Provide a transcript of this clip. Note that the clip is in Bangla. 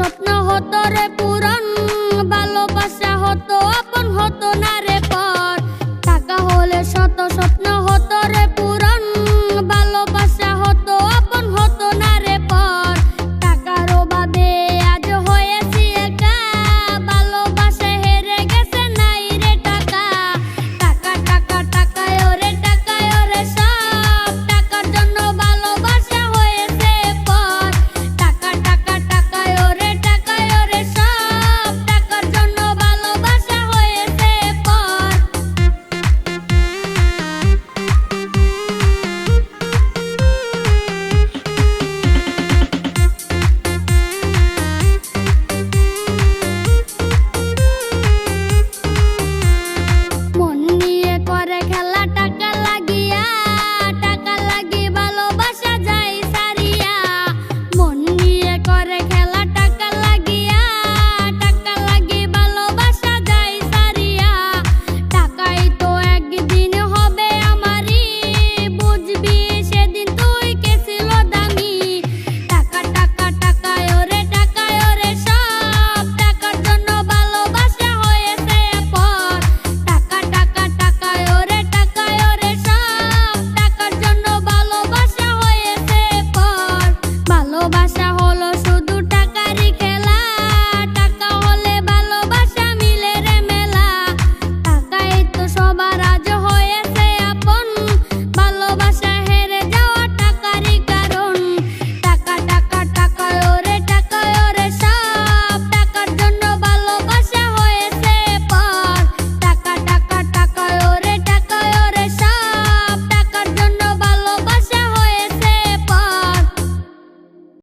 স্বপ্ন হতরে পুরন ভালোবাসা হতো